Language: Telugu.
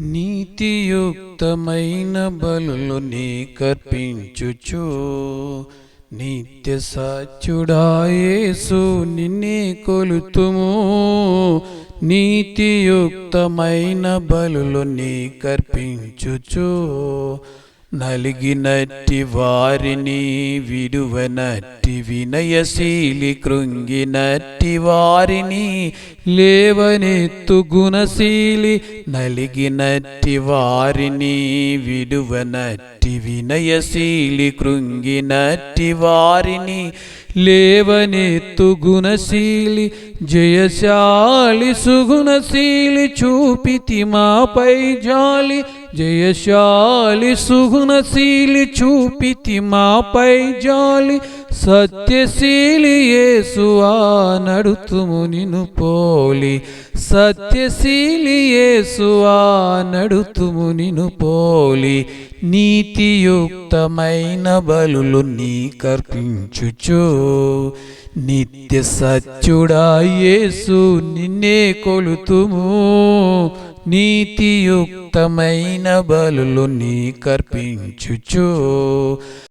నీతియుక్తమైన బలులు నీ కర్పించుచు. నిత్య సత్యుడాయేసు నిన్నే కొలుతుము. నీతియుక్తమైన బలులు నీ కర్పించుచు. నలిగినట్టి వారిని విడువనట్టి వినయశీలి కృంగినట్టి వారిని లేవనెత్తు గుణశీలి నలిగినట్టి వారిని విడువనట్టి వినయశీలి కృంగినట్టి వారిని లేవనెత్తు గుణశీలి జయశాలి సుగుణశీలి చూపితి మాపై జాలి జయశాలి సుగుణశీలి చూపితి మాపై జాలి సత్యశీలి యేసువా నడుతుము నిను పోలి. సత్యశీలి యేసువా నడుతుము నిను పోలి. నీతియుక్తమైన బలులు నీ కర్పించుచు. నిత్య సత్యుడా యేసు నిన్నే కొలుతుము. నీతియుక్తమైన బలులు నీ కర్పించుచు.